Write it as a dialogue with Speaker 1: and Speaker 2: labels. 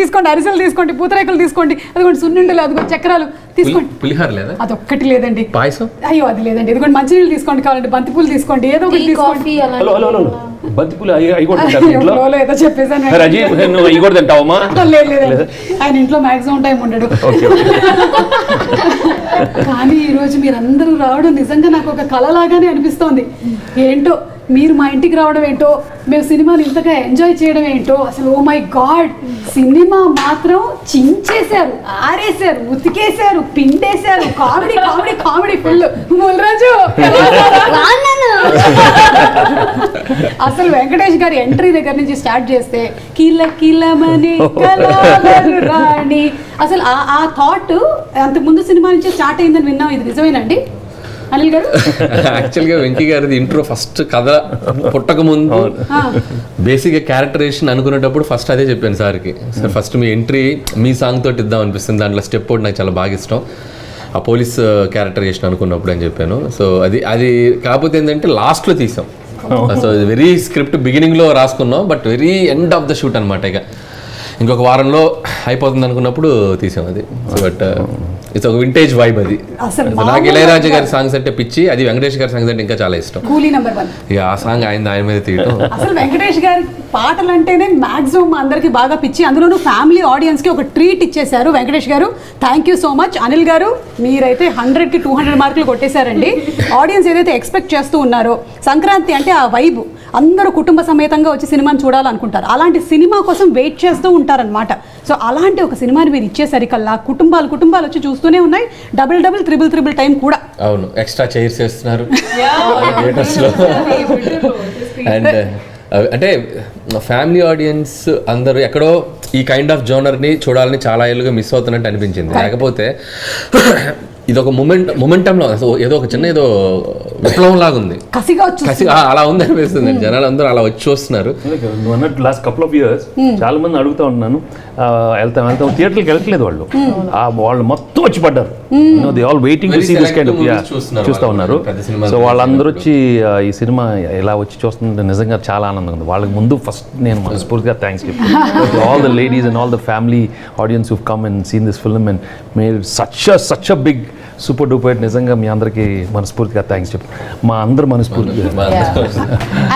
Speaker 1: తీసుకోండి అరిసెలు తీసుకోండి పూతరేకులు తీసుకోండి అదిగోండి సున్నుండలు అదిగోండి చక్రాలు తీసుకోండి.
Speaker 2: పులిహార లేదా?
Speaker 1: అదొక్కటి లేదండి.
Speaker 2: పాయసం?
Speaker 1: అయ్యో అది లేదండి. ఇదిగోండి మంచినీళ్ళు తీసుకోండి కావాలంటే బంతిపూలు తీసుకోండి ఏదో ఒకటి తీసుకోండి.
Speaker 3: కాఫీ అలా
Speaker 4: హలో హలో హలో. బంతిపూలు అవి కూడా
Speaker 1: ఏదో చెప్పేసాను
Speaker 4: రాజీవ్ నువ్వు అవి కూడా తింటావమ్మా?
Speaker 1: లేదు లేదండి ఆయన ఇంట్లో మాక్సిమం టైం ఉండడు.
Speaker 4: ఓకే
Speaker 1: కానీ ఈ రోజు మీరందరూ రావడం నిజంగా నాకు ఒక కళలాగానే అనిపిస్తోంది. ఏంటో మీరు మా ఇంటికి రావడం ఏంటో మేము సినిమాని ఇంతగా ఎంజాయ్ చేయడం ఏంటో అసలు ఓ మై గాడ్ సినిమా మాత్రం చించేశారు ఆరేశారు ఉతికేశారు పిండేశారు comedy comedy comedy full. Mulraju అసలు వెంకటేష్ గారి ఎంట్రీ దగ్గర నుంచి స్టార్ట్ చేస్తే కిల కిలమని రాణి. అసలు ఆ థాట్ అంతకు ముందు సినిమా నుంచి స్టార్ట్ అయిందని విన్నాం ఇది నిజమేనండి అనిల్ గారు?
Speaker 2: యాక్చువల్గా వెంకీ గారిది ఇంట్రో ఫస్ట్ కథ పుట్టక ముందు. బేసిక్గా క్యారెక్టరేషన్ అనుకునేటప్పుడు ఫస్ట్ అదే చెప్పాను సార్కి. సార్ ఫస్ట్ మీ ఎంట్రీ మీ సాంగ్ తోటి ఇద్దాం అనిపిస్తుంది. దాంట్లో స్టెప్ ఒకటి నాకు చాలా బాగా ఇష్టం. ఆ పోలీస్ క్యారెక్టరేషన్ అనుకున్నప్పుడు అని చెప్పాను. సో అది అది కాకపోతే ఏంటంటే లాస్ట్లో తీసాం. సో వెరీ స్క్రిప్ట్ బిగినింగ్లో రాసుకున్నాం but very end of the shoot అనమాట ఇక. ఇంకొక వారంలో అయిపోతుంది అనుకున్నప్పుడు తీసాం అది. సో బట్ ఇట్స్ ఒక వింటేజ్ వైబ్ అది. నాకు ఇళయరాజా గారి సాంగ్స్ అంటే పిచ్చి అది వెంకటేష్ గారి సాంగ్స్ అంటే ఇంకా చాలా ఇష్టం.
Speaker 1: కూలీ నెంబర్ వన్
Speaker 2: ఇక ఆ సాంగ్ ఆయన ఆయన మీద తీయటం.
Speaker 1: అసలు వెంకటేష్ గారి పాటలు అంటేనే మాక్సిమం అందరికి బాగా పిచ్చి. అందులోనూ ఫ్యామిలీ ఆడియన్స్కి ఒక ట్రీట్ ఇచ్చేశారు Venkatesh garu. Thank you so much Anil garu మీరైతే హండ్రెడ్కి టూ హండ్రెడ్ మార్కులు కొట్టేశారండి. ఆడియన్స్ ఏదైతే ఎక్స్పెక్ట్ చేస్తూ ఉన్నారో సంక్రాంతి అంటే ఆ వైబ్ అందరూ కుటుంబ సమేతంగా వచ్చి సినిమాని చూడాలనుకుంటారు. అలాంటి సినిమా కోసం వెయిట్ చేస్తూ ఉంటారనమాట సో అలాంటి ఒక సినిమాని మీరు ఇచ్చేసరికల్లా కుటుంబాలు కుటుంబాలు వచ్చి చూస్తూనే ఉన్నాయి. Double double triple triple time కూడా.
Speaker 2: అవును ఎక్స్ట్రా చైర్స్ వేస్తున్నారు. లో. అండ్ అంటే ఫ్యామిలీ ఆడియన్స్ అందరూ ఎక్కడో ఈ కైండ్ ఆఫ్ జోనర్ని చూడాలని చాలా ఏళ్ళుగా మిస్ అవుతున్నట్టు అనిపించింది. లేకపోతే ఇది ఒక మూమెంట్ మొమెంటంలో ఏదో ఒక చిన్న ఏదో విప్లవం లాగా ఉంది.
Speaker 1: కసిగా
Speaker 2: కసి అలా ఉంది అనిపిస్తుంది. జనాలు అందరూ అలా వచ్చి
Speaker 4: నువ్వు అన్నట్టు లాస్ట్ కపుల్ ఆఫ్ ఇయర్స్ చాలా మంది అడుగుతా ఉన్నాను వెళ్తాం వెళ్తాం. థియేటర్కి వెళ్ళట్లేదు వాళ్ళు. ఆ, వాళ్ళు మొత్తం వచ్చి పడ్డారు. They all waiting to see this kind of
Speaker 2: movies చూస్తున్నారు
Speaker 4: చూస్తూ
Speaker 2: వాళ్ళు.
Speaker 4: ఉన్నారు. సో వాళ్ళందరూ వచ్చి ఈ సినిమా ఇలా వచ్చి చూస్తుంటే నిజంగా చాలా ఆనందంగా ఉంది. వాళ్ళకి ముందు ఫస్ట్ నేను మనస్ఫూర్తిగా థ్యాంక్స్ చెప్పాను all the ladies and all the family audiences who come and seen this film and made such such a big super duper నిజంగా మీ అందరికీ మనస్ఫూర్తిగా థ్యాంక్స్ చెప్పాను మా అందరు మనస్ఫూర్తిగా